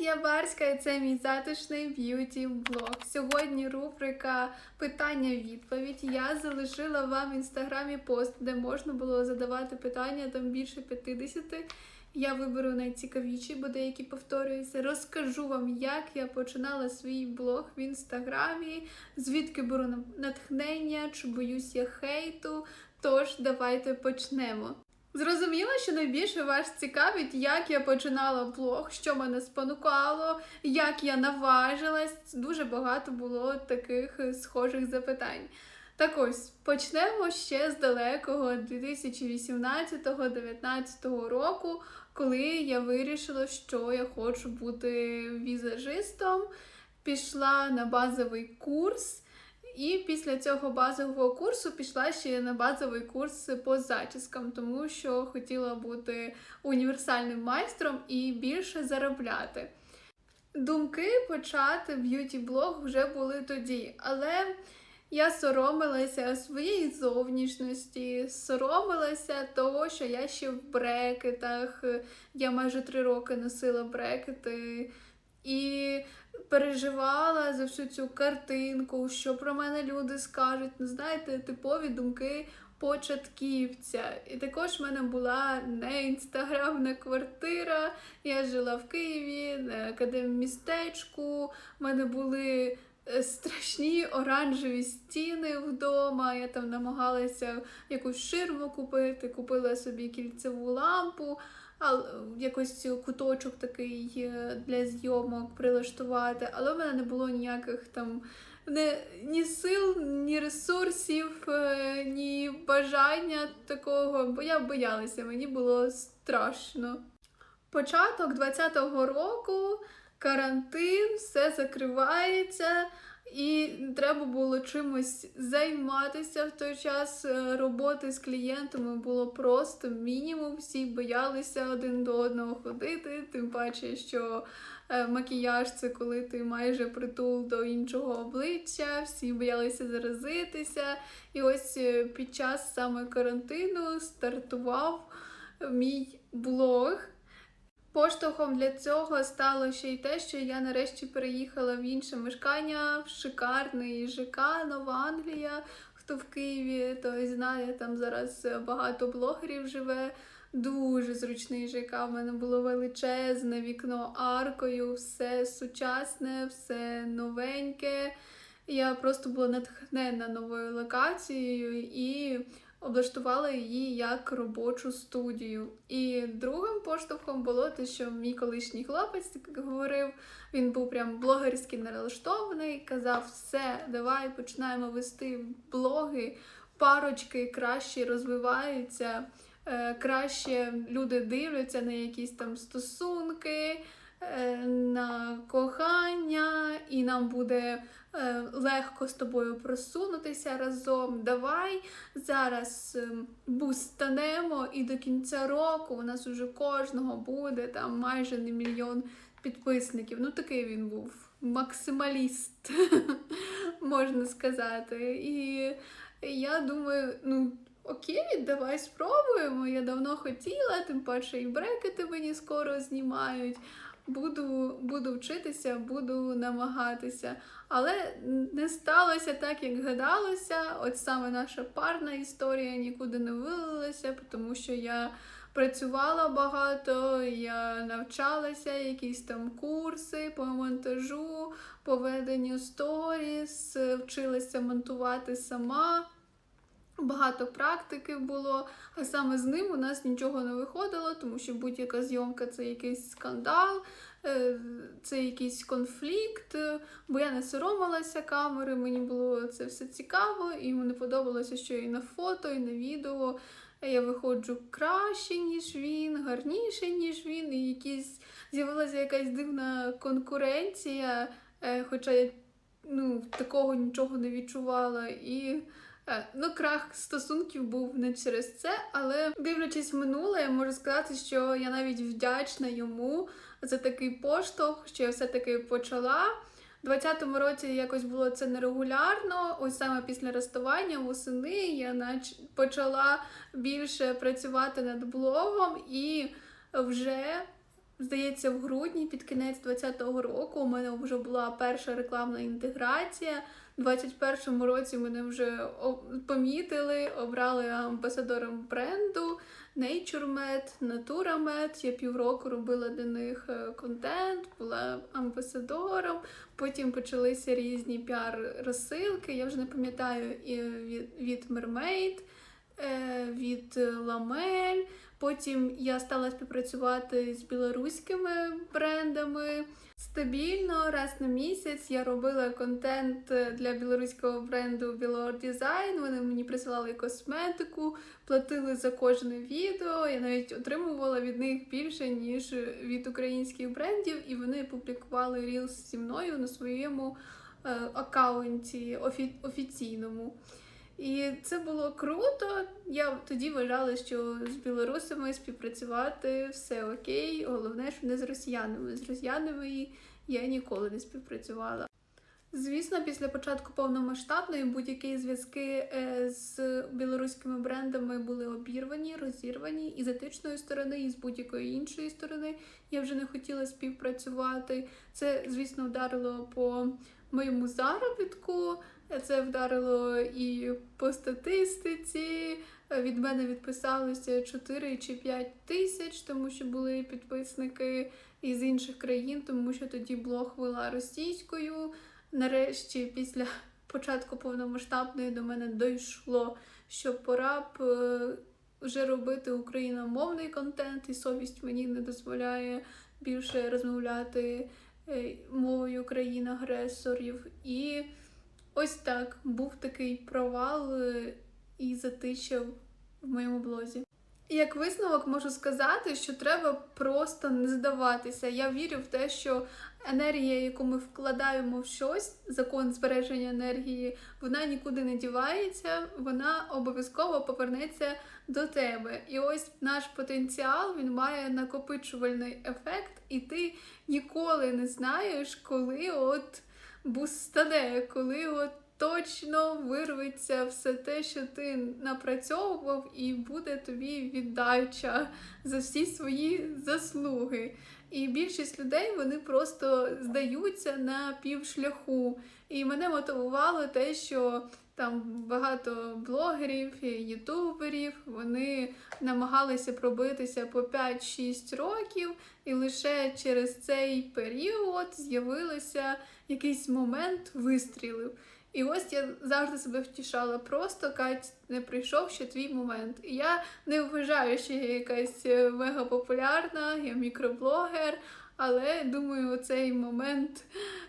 я Барська, і це мій затишний б'юті блог. Сьогодні рубрика питання-відповідь. Я залишила вам в інстаграмі пост, де можна було задавати питання там більше 50. Я виберу найцікавіші, бо деякі повторюються. Розкажу вам, як я починала свій блог в інстаграмі, звідки беру натхнення, чи боюсь я хейту. Тож давайте почнемо. Зрозуміло, що найбільше вас цікавить, як я починала блог, що мене спонукало, як я наважилась. Дуже багато було таких схожих запитань. Так ось почнемо ще з далекого 2018-19 року, коли я вирішила, що я хочу бути візажистом. Пішла на базовий курс. І після цього базового курсу пішла ще на базовий курс по зачіскам, тому що хотіла бути універсальним майстром і більше заробляти. Думки почати б'юті-блог вже були тоді, але я соромилася своєї зовнішності, соромилася того, що я ще в брекетах. Я майже три роки носила брекети. І переживала за всю цю картинку, що про мене люди скажуть. Ну, знаєте, типові думки початківця. І також в мене була не інстаграмна квартира. Я жила в Києві, на академмістечку. В мене були е, страшні оранжеві стіни вдома. Я там намагалася якусь ширму купити, купила собі кільцеву лампу. А якось куточок такий е, для зйомок прилаштувати, але в мене не було ніяких там не, ні сил, ні ресурсів, е, ні бажання такого, бо я боялася, мені було страшно. Початок 20-го року, карантин, все закривається. І треба було чимось займатися в той час. Е, Роботи з клієнтами було просто мінімум. Всі боялися один до одного ходити. Тим паче, що е, макіяж це коли ти майже притул до іншого обличчя, всі боялися заразитися. І ось е, під час саме карантину стартував мій блог. Поштовхом для цього стало ще й те, що я нарешті переїхала в інше мешкання, в шикарний ЖК Нова Англія. Хто в Києві, той знає, там зараз багато блогерів живе. Дуже зручний ЖК. В мене було величезне вікно аркою, все сучасне, все новеньке. Я просто була натхнена новою локацією і облаштувала її як робочу студію. І другим поштовхом було те, що мій колишній хлопець так говорив, він був прям блогерськи налаштований, казав: все, давай починаємо вести блоги, парочки краще розвиваються, е, краще люди дивляться на якісь там стосунки. Е, На кохання, і нам буде е, легко з тобою просунутися разом. Давай зараз ем, бустанемо, і до кінця року у нас уже кожного буде там майже не мільйон підписників. Ну, такий він був максималіст, можна сказати. І я думаю, ну. Окей, давай спробуємо. Я давно хотіла, тим паче і брекети мені скоро знімають. Буду, буду вчитися, буду намагатися. Але не сталося так, як гадалося. От саме наша парна історія нікуди не вилилася, тому що я працювала багато, я навчалася, якісь там курси по монтажу, по веденню сторіс, вчилася монтувати сама. Багато практики було, а саме з ним у нас нічого не виходило, тому що будь-яка зйомка це якийсь скандал, е, це якийсь конфлікт. Бо я не соромилася камери, мені було це все цікаво, і мені подобалося, що і на фото, і на відео я виходжу краще, ніж він, гарніше, ніж він, і якісь з'явилася якась дивна конкуренція, е, хоча я ну, такого нічого не відчувала. І Ну, крах стосунків був не через це, але дивлячись в минуле, я можу сказати, що я навіть вдячна йому за такий поштовх, що я все-таки почала. У 20-му році якось було це нерегулярно. Ось саме після розставання восени я нач... почала більше працювати над блогом і вже здається, в грудні під кінець 2020 року у мене вже була перша рекламна інтеграція. У 2021 році мене вже помітили, обрали амбасадором бренду NatureMed, NaturaMed. Я півроку робила для них е, контент, була амбасадором. Потім почалися різні піар-розсилки. Я вже не пам'ятаю і від, від Mermaid, е, від Ламель. Потім я стала співпрацювати з білоруськими брендами. Стабільно раз на місяць я робила контент для білоруського бренду Білор Design. Вони мені присилали косметику, платили за кожне відео. Я навіть отримувала від них більше, ніж від українських брендів, і вони публікували Reels зі мною на своєму е, аккаунті офі- офіційному. І це було круто. Я тоді вважала, що з білорусами співпрацювати все окей. Головне, що не з росіянами. З росіянами я ніколи не співпрацювала. Звісно, після початку повномасштабної будь-які зв'язки е, з білоруськими брендами були обірвані, розірвані і з етичної сторони, і з будь-якої іншої сторони. Я вже не хотіла співпрацювати. Це, звісно, вдарило по моєму заробітку. Це вдарило і по статистиці. Від мене відписалося 4 чи 5 тисяч, тому що були підписники із інших країн, тому що тоді блог вела російською. Нарешті, після початку повномасштабної до мене дійшло, що пора б е, вже робити україномовний контент, і совість мені не дозволяє більше розмовляти мовою країн-агресорів. І ось так був такий провал е, і затичав в моєму блозі. І як висновок можу сказати, що треба просто не здаватися. Я вірю в те, що енергія, яку ми вкладаємо в щось, закон збереження енергії, вона нікуди не дівається, вона обов'язково повернеться до тебе. І ось наш потенціал він має накопичувальний ефект, і ти ніколи не знаєш, коли от бустане, коли от точно вирветься все те, що ти напрацьовував, і буде тобі віддача за всі свої заслуги. І більшість людей вони просто здаються на півшляху. І мене мотивувало те, що там багато блогерів ютуберів вони намагалися пробитися по 5-6 років, і лише через цей період з'явилося якийсь момент вистрілів. І ось я завжди себе втішала. Просто Кать, не прийшов ще твій момент. І я не вважаю, що я якась е, мега популярна, я мікроблогер. Але думаю, цей момент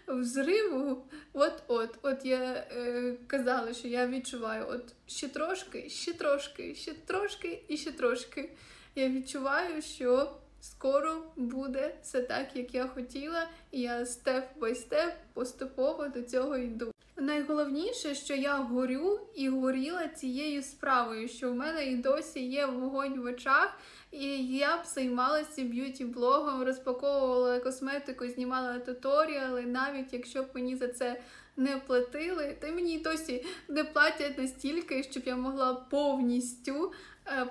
взриву, от-от, от я е, казала, що я відчуваю, от ще трошки, ще трошки, ще трошки і ще трошки. Я відчуваю, що скоро буде все так, як я хотіла, і я степ бай степ поступово до цього йду. Найголовніше, що я горю і горіла цією справою, що в мене і досі є вогонь в очах, і я б займалася б'юті-блогом, розпаковувала косметику, знімала туторіали, навіть якщо б мені за це не платили, та мені й досі не платять настільки, щоб я могла повністю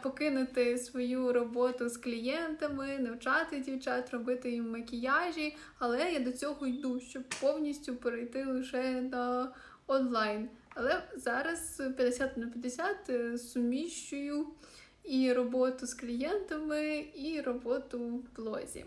покинути свою роботу з клієнтами, навчати дівчат, робити їм макіяжі, але я до цього йду, щоб повністю перейти лише на онлайн. Але зараз 50 на 50 е, суміщую і роботу з клієнтами, і роботу в блозі.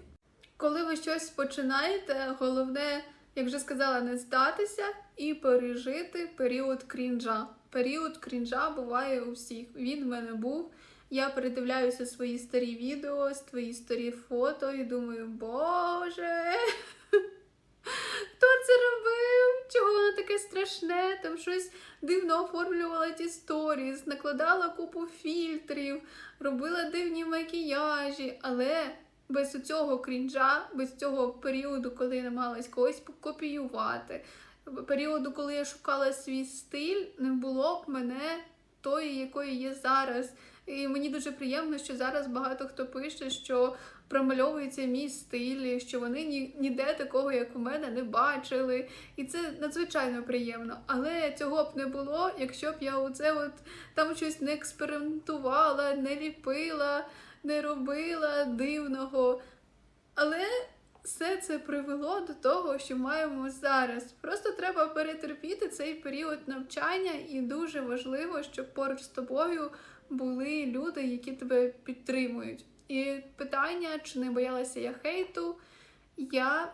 Коли ви щось починаєте, головне, як вже сказала, не здатися і пережити період крінжа. Період крінжа буває у всіх. Він в мене був. Я передивляюся свої старі відео, свої старі фото і думаю, боже, хто це робив? Чого воно таке страшне? Там щось дивно оформлювала ті сторіс, накладала купу фільтрів, робила дивні макіяжі, але без цього крінжа, без цього періоду, коли я намагалась когось копіювати, періоду, коли я шукала свій стиль, не було б мене тої, якої є зараз. І мені дуже приємно, що зараз багато хто пише, що промальовується мій стиль, що вони ні, ніде такого, як у мене, не бачили. І це надзвичайно приємно. Але цього б не було, якщо б я оце от там щось не експериментувала, не ліпила, не робила дивного. Але все це привело до того, що маємо зараз. Просто треба перетерпіти цей період навчання, і дуже важливо, щоб поруч з тобою були люди, які тебе підтримують. І питання, чи не боялася я хейту, я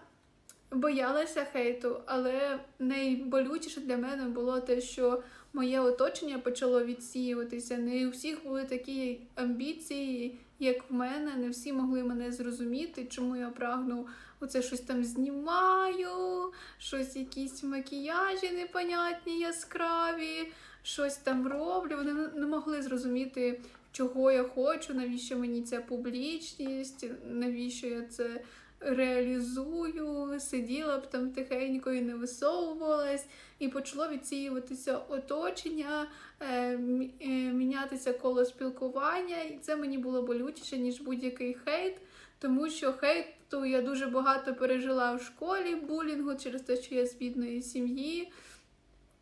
боялася хейту, але найболючіше для мене було те, що моє оточення почало відсіюватися. Не у всіх були такі амбіції, як в мене. Не всі могли мене зрозуміти, чому я прагну оце щось там знімаю, щось якісь макіяжі непонятні, яскраві, щось там роблю. Вони не- могли зрозуміти, чого я хочу, навіщо мені ця публічність, навіщо я це реалізую, сиділа б там тихенько і не висовувалась, і почало відсіюватися оточення, е, е, мінятися коло спілкування, і це мені було болючіше, ніж будь-який хейт, тому що хейту я дуже багато пережила в школі булінгу через те, що я з бідної сім'ї.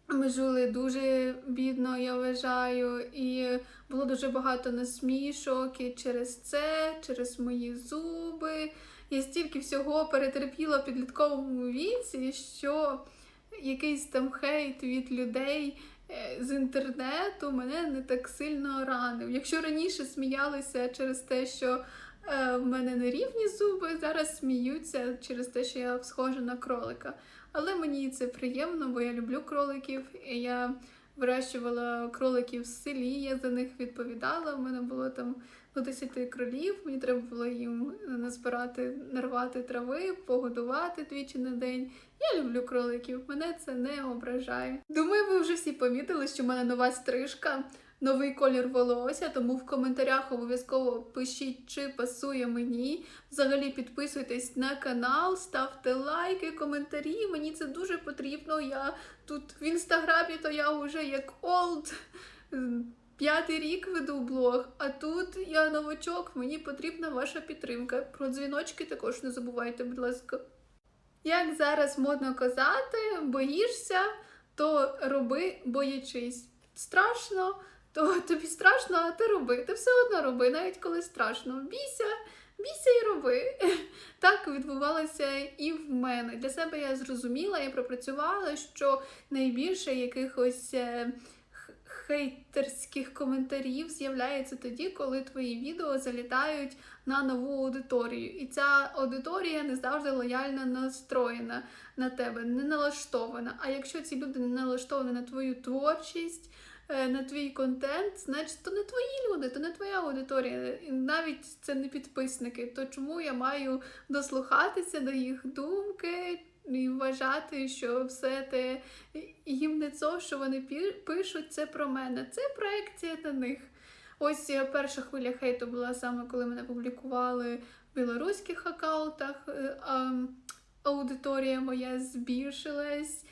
Ми жили дуже бідно, я вважаю, і було дуже багато насмішок і через це, через мої зуби. Я стільки всього перетерпіла в підлітковому віці, що якийсь там хейт від людей е, з інтернету мене не так сильно ранив. Якщо раніше сміялися через те, що е, в мене нерівні зуби, зараз сміються через те, що я схожа на кролика. Але мені це приємно, бо я люблю кроликів. І я вирощувала кроликів в селі, я за них відповідала. У мене було там до 10 кролів. Мені треба було їм назбирати, нарвати трави, погодувати двічі на день. Я люблю кроликів, мене це не ображає. Думаю, ви вже всі помітили, що в мене нова стрижка. Новий колір волосся, тому в коментарях обов'язково пишіть, чи пасує мені. Взагалі підписуйтесь на канал, ставте лайки, коментарі. Мені це дуже потрібно. Я тут в інстаграмі, то я вже як олд. П'ятий рік веду блог, а тут я новачок, мені потрібна ваша підтримка. Про дзвіночки також не забувайте, будь ласка. Як зараз модно казати, боїшся, то роби боячись. Страшно, то тобі страшно, а ти роби. Ти все одно роби, навіть коли страшно. Бійся, бійся і роби. Так відбувалося і в мене. Для себе я зрозуміла, я пропрацювала, що найбільше якихось е, хейтерських коментарів з'являється тоді, коли твої відео залітають на нову аудиторію. І ця аудиторія не завжди лояльно настроєна на тебе, не налаштована. А якщо ці люди не налаштовані на твою творчість, е, на твій контент, значить то не твої люди, то не твоя аудиторія. Навіть це не підписники. То чому я маю дослухатися до їх думки? І вважати, що все те їм не це, що вони пишуть, це про мене. Це проекція на них. Ось е, перша хвиля хейту була саме коли мене публікували в білоруських аккаунтах. е, аудиторія моя збільшилась.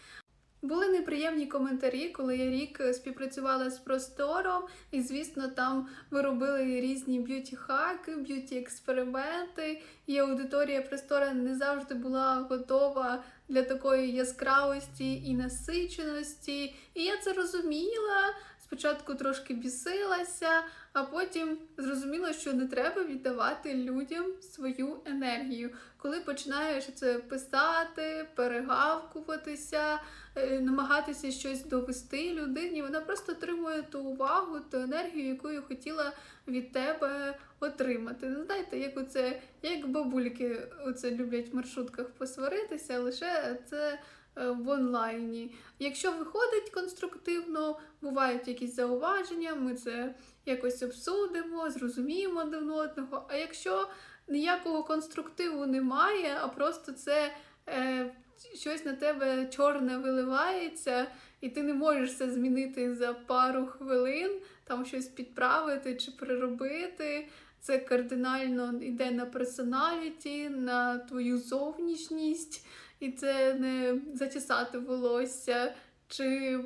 Були неприємні коментарі, коли я рік е, співпрацювала з простором, і звісно, там ви робили різні б'юті-хаки, б'юті-експерименти, і аудиторія простора не завжди була готова для такої яскравості і насиченості. І я це розуміла. Спочатку трошки бісилася, а потім зрозуміла, що не треба віддавати людям свою енергію. Коли починаєш це писати, перегавкуватися, е, намагатися щось довести людині, вона просто отримує ту увагу, ту енергію, яку хотіла від тебе отримати. Ну, знаєте, як оце, як бабульки оце люблять в маршрутках посваритися, лише це в онлайні. Якщо виходить конструктивно, бувають якісь зауваження, ми це якось обсудимо, зрозуміємо один одного. А якщо ніякого конструктиву немає, а просто це е, щось на тебе чорне виливається, і ти не можеш це змінити за пару хвилин, там щось підправити чи переробити. Це кардинально йде на персоналіті, на твою зовнішність, і це не зачесати волосся чи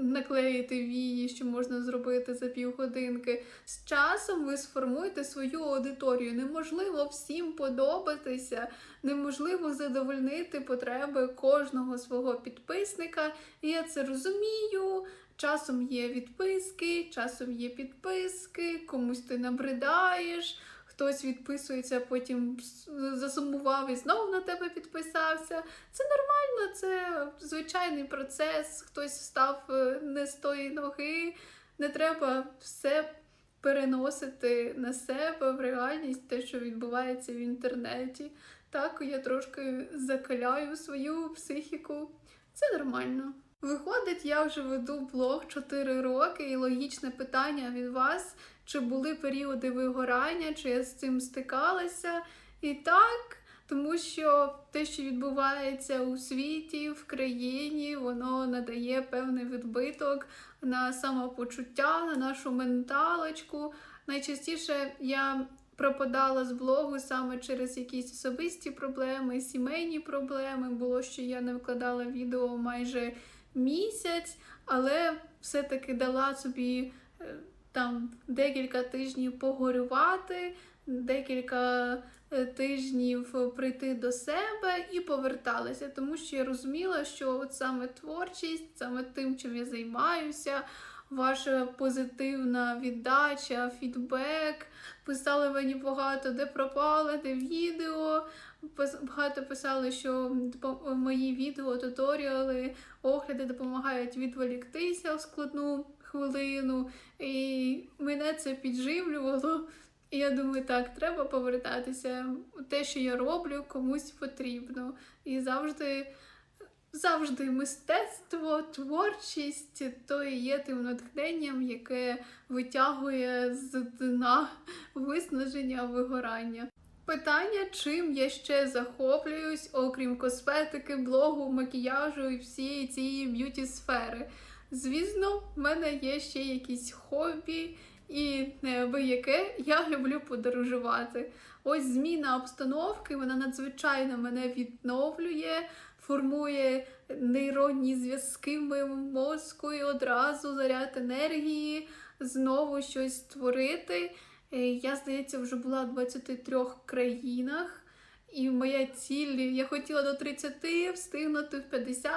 наклеїти вії, що можна зробити за півгодинки. З часом ви сформуєте свою аудиторію. Неможливо всім подобатися, неможливо задовольнити потреби кожного свого підписника. І я це розумію. Часом є відписки, часом є підписки, комусь ти набридаєш, хтось відписується, потім засумував і знову на тебе підписався. Це нормально, це звичайний процес. Хтось встав е, не з тої ноги. Не треба все переносити на себе в реальність, те, що відбувається в інтернеті. Так, я трошки закаляю свою психіку. Це нормально. Виходить, я вже веду блог 4 роки, і логічне питання від вас: чи були періоди вигорання, чи я з цим стикалася? І так, тому що те, що відбувається у світі, в країні, воно надає певний відбиток на самопочуття, на нашу менталочку. Найчастіше я пропадала з блогу саме через якісь особисті проблеми, сімейні проблеми. Було, що я не викладала відео майже місяць, але все-таки дала собі е, там декілька тижнів погорювати, декілька е, тижнів прийти до себе і поверталася, тому що я розуміла, що от саме творчість, саме тим, чим я займаюся, ваша позитивна віддача, фідбек. Писали мені багато, де пропали, де відео. Багато писали, що мої відео, туторіали, огляди допомагають відволіктися в складну хвилину. І мене це підживлювало. І я думаю, так, треба повертатися. Те, що я роблю, комусь потрібно. І завжди, завжди мистецтво, творчість то і є тим натхненням, яке витягує з дна виснаження, вигорання. Питання, чим я ще захоплююсь, окрім косметики, блогу, макіяжу і всієї цієї б'юті сфери. Звісно, в мене є ще якісь хобі, і неабияке я люблю подорожувати. Ось зміна обстановки, вона надзвичайно мене відновлює, формує нейронні зв'язки в моєму мозку і одразу заряд енергії, знову щось створити. Е, Я, здається, вже була в 23 країнах. І моя ціль, я хотіла до 30 встигнути в 50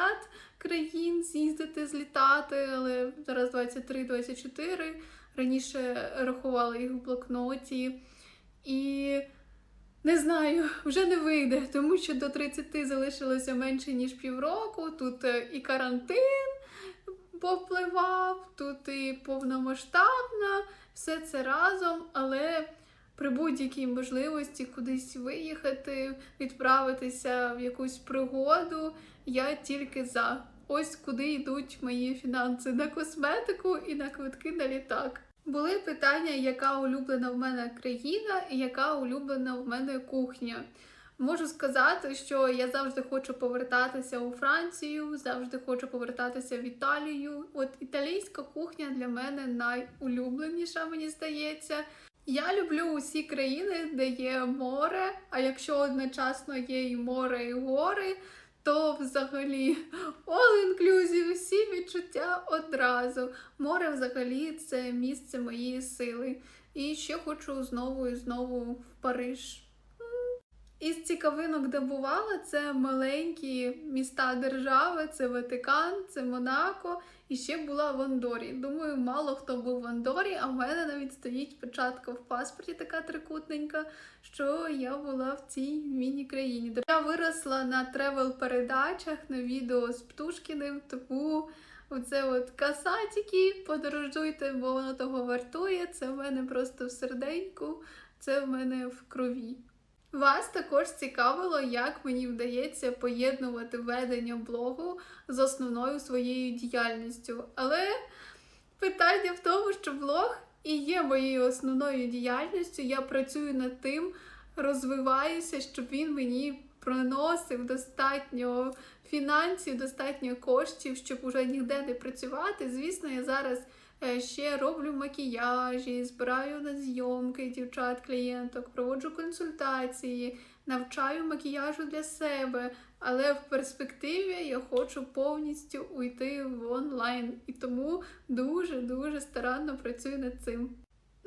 країн з'їздити, злітати, але зараз 23-24. Раніше рахувала їх в блокноті. І не знаю, вже не вийде, тому що до 30 залишилося менше ніж півроку. Тут е, і карантин повпливав, тут і повномасштабна, все це разом, але при будь-якій можливості кудись виїхати, відправитися в якусь пригоду, я тільки за. Ось куди йдуть мої фінанси на косметику і на квитки на літак. Були питання, яка улюблена в мене країна і яка улюблена в мене кухня. Можу сказати, що я завжди хочу повертатися у Францію, завжди хочу повертатися в Італію. От італійська кухня для мене найулюбленіша, мені здається. Я люблю усі країни, де є море. А якщо одночасно є і море, і гори, то взагалі all inclusive, всі відчуття одразу. Море взагалі це місце моєї сили. І ще хочу знову і знову в Париж. Із цікавинок, де бувала, це маленькі міста держави, це Ватикан, це Монако і ще була в Андорі. Думаю, мало хто був в Андорі, а в мене навіть стоїть печатка в паспорті, така трикутненька, що я була в цій міні-країні. Я виросла на тревел-передачах, на відео з Птушкіним, тому оце от касатики, подорожуйте, бо воно того вартує. Це в мене просто в серденьку, це в мене в крові. Вас також цікавило, як мені вдається поєднувати ведення блогу з основною своєю діяльністю. Але питання в тому, що блог і є моєю основною діяльністю. Я працюю над тим, розвиваюся, щоб він мені приносив достатньо фінансів, достатньо коштів, щоб уже ніде не працювати. Звісно, я зараз ще роблю макіяжі, збираю на зйомки дівчат, клієнток, проводжу консультації, навчаю макіяжу для себе. Але в перспективі я хочу повністю уйти в онлайн і тому дуже дуже старанно працюю над цим.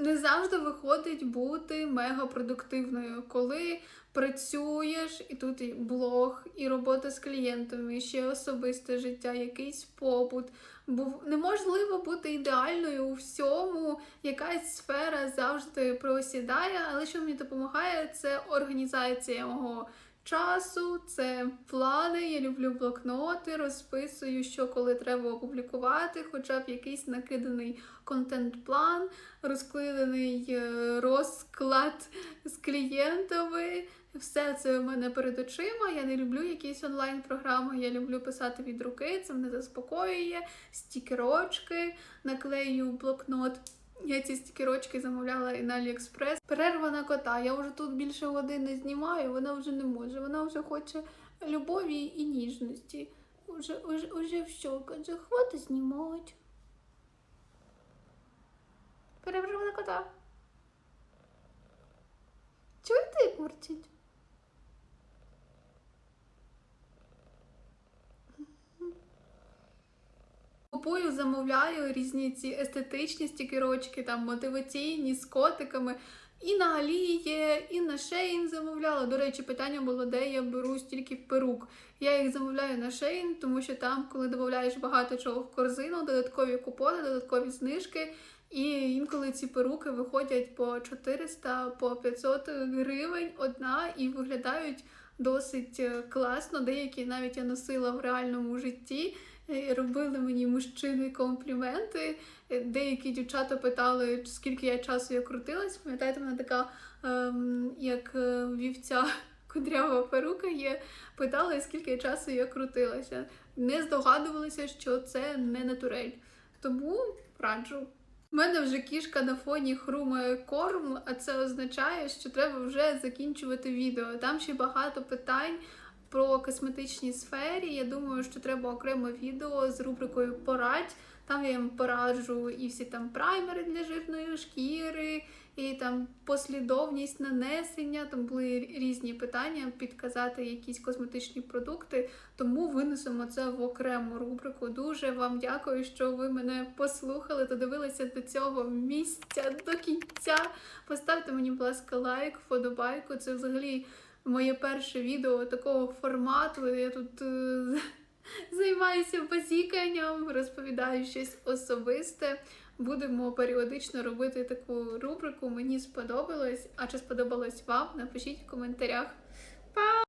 Не завжди виходить бути мегапродуктивною, коли працюєш, і тут і блог, і робота з клієнтами, і ще особисте життя, якийсь побут. Бо неможливо бути ідеальною у всьому. Якась сфера завжди просідає, але що мені допомагає, це організація мого часу, це плани. Я люблю блокноти, розписую, що коли треба опублікувати, хоча б якийсь накиданий контент-план, розкладений е, розклад з клієнтами. Все це в мене перед очима. Я не люблю якісь онлайн-програми. Я люблю писати від руки, це мене заспокоює. Стікерочки, наклею блокнот. Я ці стікерочки замовляла і на Аліекспрес. Перерва на кота. Я вже тут більше години знімаю, вона вже не може. Вона вже хоче любові і ніжності. Уже, уже, уже все, каже, хватить знімати. Перерва на кота. Чуєте, як мурчить? Купую, замовляю різні ці естетичні стікерочки, там мотиваційні з котиками. І на Алі є, і на Шейн замовляла. До речі, питання було, де я беру стільки перук. Я їх замовляю на Шейн, тому що там, коли додаєш багато чого в корзину, додаткові купони, додаткові знижки. І інколи ці перуки виходять по 400, по 500 гривень одна і виглядають досить е, класно. Деякі навіть я носила в реальному житті. Робили мені мужчини компліменти. Е, Деякі дівчата питали, скільки я часу я крутилась. Пам'ятаєте, вона така, ем, як е, вівця кудрява перука є. Питали, скільки часу я крутилася. Не здогадувалися, що це не натурель. Тому раджу. У мене вже кішка на фоні хрумає корм, а це означає, що треба вже закінчувати відео. Там ще багато питань про косметичній сфері. Я думаю, що треба окреме відео з рубрикою Порадь. Там я їм пораджу і всі там праймери для жирної шкіри, і там послідовність нанесення. Там були різні питання, підказати якісь косметичні продукти. Тому винесемо це в окрему рубрику. Дуже вам дякую, що ви мене послухали, додивилися до цього місця до кінця. Поставте мені, будь ласка, лайк, вподобайку. Це взагалі моє перше відео такого формату. Я тут е, займаюся базіканням, розповідаю щось особисте. Будемо періодично робити таку рубрику. Мені сподобалось. А чи сподобалось вам? Напишіть в коментарях. Па!